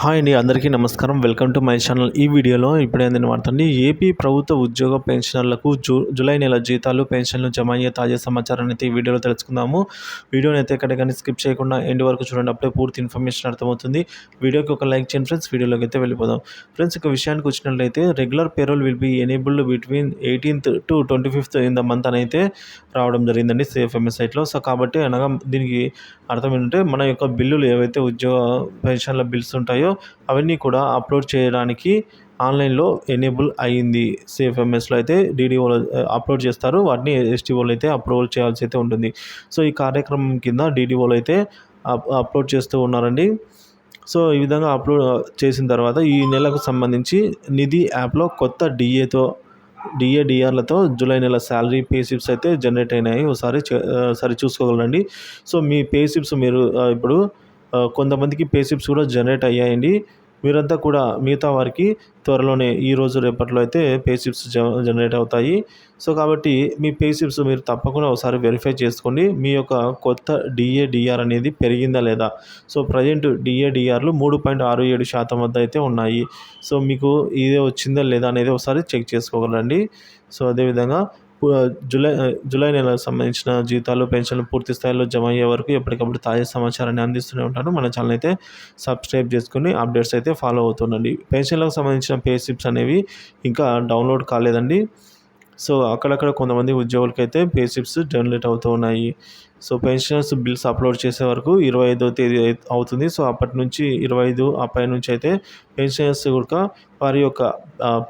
Hi అండి అందరికీ నమస్కారం. Welcome to my channel. ఈ వీడియోలో ఇప్పుడు ఏంటంటే వాడుతుంది ఏపీ ప్రభుత్వ ఉద్యోగ పెన్షనర్లకు జూ జూలై నెల జీతాలు పెన్షన్లు జమ అయ్యే తాజా సమాచారాన్ని అయితే ఈ వీడియోలో తెలుసుకుందాము. వీడియోని అయితే ఎక్కడ కానీ స్కిప్ చేయకుండా ఎండ్ వరకు చూడండి. అప్పుడే పూర్తి ఇన్ఫర్మేషన్ అర్థమవుతుంది. వీడియోకి ఒక లైక్ చేయండి ఫ్రెండ్స్. వీడియోలోకి అయితే వెళ్ళిపోదాం. ఫ్రెండ్స్ ఒక విషయానికి వచ్చినట్లయితే regular payroll will be enabled between eighteenth to twenty fifth in the month అని అయితే రావడం జరిగిందండి సేఫ్ఎంఎస్ సైట్లో. సో కాబట్టి అనగా దీనికి అర్థం ఏంటంటే మన యొక్క బిల్లులు ఏవైతే ఉద్యోగ పెన్షన్ల బిల్స్ ఉంటాయో ఉన్నాయో అవన్నీ కూడా అప్లోడ్ చేయడానికి ఆన్లైన్లో ఎనేబుల్ అయ్యింది. సిఎఫ్ఎంఎస్లో అయితే డీడీఓలో అప్లోడ్ చేస్తారు. వాటిని ఎస్టీఓలో అయితే అప్రూవల్ చేయాల్సి అయితే ఉంటుంది. సో ఈ కార్యక్రమం కింద డీడీఓలో అయితే అప్లోడ్ చేస్తూ ఉన్నారండి. సో ఈ విధంగా అప్లోడ్ చేసిన తర్వాత ఈ నెలకు సంబంధించి నిధి యాప్లో కొత్త డిఏతో డిఏ డిఆర్లతో జూలై నెల శాలరీ పేషిప్స్ అయితే జనరేట్ అయినాయి. ఒకసారి సరి చూసుకోగలండి. సో మీ పేషిప్స్ మీరు ఇప్పుడు కొంతమందికి పేసిప్స్ కూడా జనరేట్ అయ్యాయండి. మీరంతా కూడా మిగతా వారికి త్వరలోనే ఈ రోజు రేపట్లో అయితే పేసిప్స్ జనరేట్ అవుతాయి. సో కాబట్టి మీ పేసిప్స్ మీరు తప్పకుండా ఒకసారి వెరిఫై చేసుకోండి. మీ యొక్క కొత్త డిఏడిఆర్ అనేది పెరిగిందా లేదా? సో ప్రజెంట్ డిఏడిఆర్లు మూడు పాయింట్ ఆరు ఏడు శాతం వద్ద అయితే ఉన్నాయి. సో మీకు ఇదే వచ్చిందా లేదా అనేది ఒకసారి చెక్ చేసుకోగలండి. సో అదేవిధంగా జూలై జూలై నెలకు సంబంధించిన జీతాలు పెన్షన్లు పూర్తి స్థాయిలో జమ అయ్యే వరకు ఎప్పటికప్పుడు తాజా సమాచారాన్ని అందిస్తూనే ఉంటాను మన ఛానల్ అయితే సబ్స్క్రైబ్ చేసుకుని అప్డేట్స్ అయితే ఫాలో అవుతుండండి. పెన్షన్లకు సంబంధించిన పే స్లిప్స్ అనేవి ఇంకా డౌన్లోడ్ కాలేదండి. సో అక్కడక్కడ కొంతమంది ఉద్యోగులకైతే పే స్లిప్స్ జనరేట్ అవుతూ ఉన్నాయి. సో పెన్షనర్స్ బిల్స్ అప్లోడ్ చేసే వరకు ఇరవై ఐదో తేదీ అవుతుంది. సో అప్పటి నుంచి ఇరవై ఐదు ఆ పై నుంచి అయితే పెన్షనర్స్ కూడా వారి యొక్క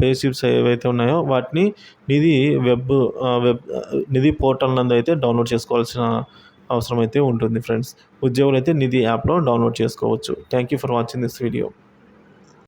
పే స్లిప్స్ ఏవైతే ఉన్నాయో వాటిని Nidhi web web Nidhi portal నందు అయితే డౌన్లోడ్ చేసుకోవాల్సిన అవసరం అయితే ఉంటుంది ఫ్రెండ్స్. ఉద్యోగులు అయితే నిధి యాప్లో డౌన్లోడ్ చేసుకోవచ్చు. Thank you for watching this video